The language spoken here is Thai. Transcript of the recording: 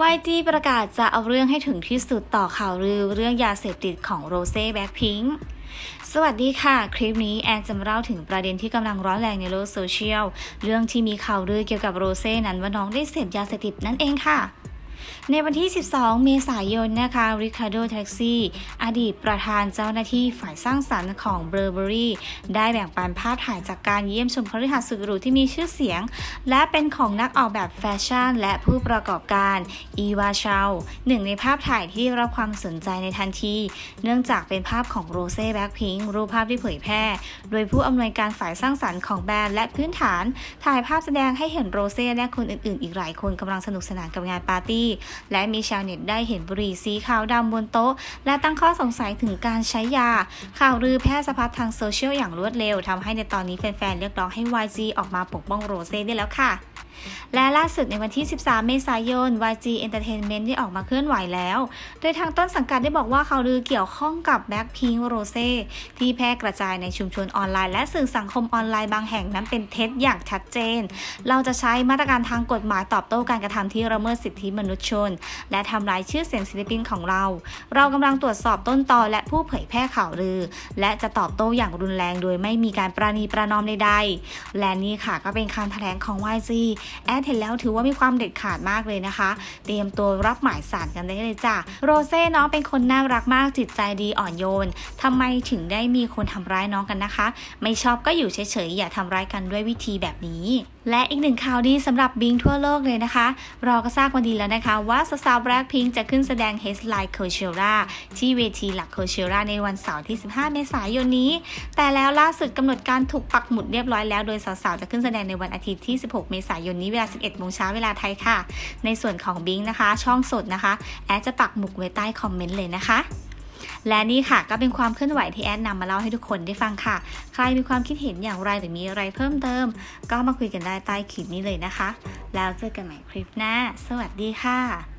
YG ประกาศจะเอาเรื่องให้ถึงที่สุดต่อข่าวลือเรื่องยาเสพติดของโรเซ่แบ็คพิงค์สวัสดีค่ะ คลิปนี้แอนจะมาเล่าถึงประเด็นที่กำลังร้อนแรงในโลกโซเชียล เรื่องที่มีข่าวลือเกี่ยวกับโรเซ่นั้นว่าน้องได้เสพยาเสพติดนั่นเองค่ะ ในวันที่ 12 เมษายนนะคะริคาร์โดแท็กซี่อดีตประธานเจ้าหน้าที่ฝ่ายสร้างสรรค์ของเบอร์เบอรี่ได้แบ่งปันภาพถ่ายจากการเยี่ยมชมคฤหาสน์สุดหรูที่มีชื่อเสียง และเป็นของนักออกแบบแฟชั่น และผู้ประกอบการอีวาชาหนึ่งในภาพถ่ายที่ได้รับความสนใจในทันที เนื่องจากเป็นภาพของโรเซ่แบ็คพิงค์รูปภาพที่เผยแพร่ โดยผู้อำนวยการฝ่ายสร้างสรรค์ของแบรนด์และพื้นฐาน ถ่ายภาพแสดงให้เห็นโรเซ่และคนอื่นๆ อีกหลายคนกำลังสนุกสนานกับงานปาร์ตี้และมีชาวเน็ตได้เห็นบุหรี่สีขาวดำบนโต๊ะ และตั้งข้อสงสัยถึงการใช้ยา ข่าวลือแพร่สะพัดทางโซเชียลอย่างรวดเร็วทำให้ในตอนนี้แฟนๆเรียกร้องให้ YG ออกมาปกป้องโรเซ่ได้แล้วค่ะ และล่าสุดในวันที่ 13 เมษายน YG Entertainment ได้ออกมาเคลื่อนไหวแล้ว โดยทางต้นสังกัดได้บอกว่าข่าวลือเกี่ยวข้องกับ Blackpink Rose ที่แพร่กระจายในชุมชนออนไลน์และสื่อสังคมออนไลน์บางแห่งนั้นเป็นเท็จอย่างชัดเจน เราจะใช้มาตรการทางกฎหมายตอบโต้การกระทำที่ละเมิดสิทธิมนุษยชน และทำลายชื่อเสียงศิลปินของเรา เรากำลังตรวจสอบต้นตอและผู้เผยแพร่ข่าวลือ และจะตอบโต้อย่างรุนแรง โดยไม่มีการประนีประนอมใดๆและนี่ค่ะก็เป็นคำแถลงของ YG แอดเห็นแล้วถือว่ามีความเด็ดขาดมากเลยนะคะ เตรียมตัวรับหมายสารกันได้เลยจ้ะโรเซ่เน้องเป็นคนน่ารักมากจิตใจดีอ่อนโยนทำไมถึงได้มีคนทำร้ายน้องกันนะคะ ไม่ชอบก็อยู่เฉยๆอย่าทำร้ายกันด้วยวิธีแบบนี้และอีกหนึ่งข่าวดีสำหรับบิงทั่วโลกเลยนะคะ เราก็ทราบมาดีแล้วนะคะ ว่าสาวๆแบล็คพิงจะขึ้นแสดง Headline Coachella ที่เวทีหลัก Coachella ในวันเสาร์ที่ 15 เมษายนนี้ แต่แล้วล่าสุดกำหนดการถูกปักหมุดเรียบร้อยแล้ว โดยสาวๆ จะขึ้นแสดงในวันอาทิตย์ที่ 16 เมษายนนี้เวลา 11โมงเช้าเวลาไทยค่ะ ในส่วนของบิงนะคะ ช่องสดนะคะ แอดจะปักหมุดไว้ใต้คอมเมนต์เลยนะคะและนี่ค่ะก็เป็นความเคลื่อนไหวที่แอดนำมาเล่าให้ทุกคนได้ฟังค่ะ ใครมีความคิดเห็นอย่างไรหรือมีอะไรเพิ่มเติม ก็มาคุยกันได้ใต้คลิปนี้เลยนะคะ แล้วเจอกันใหม่คลิปหน้า สวัสดีค่ะ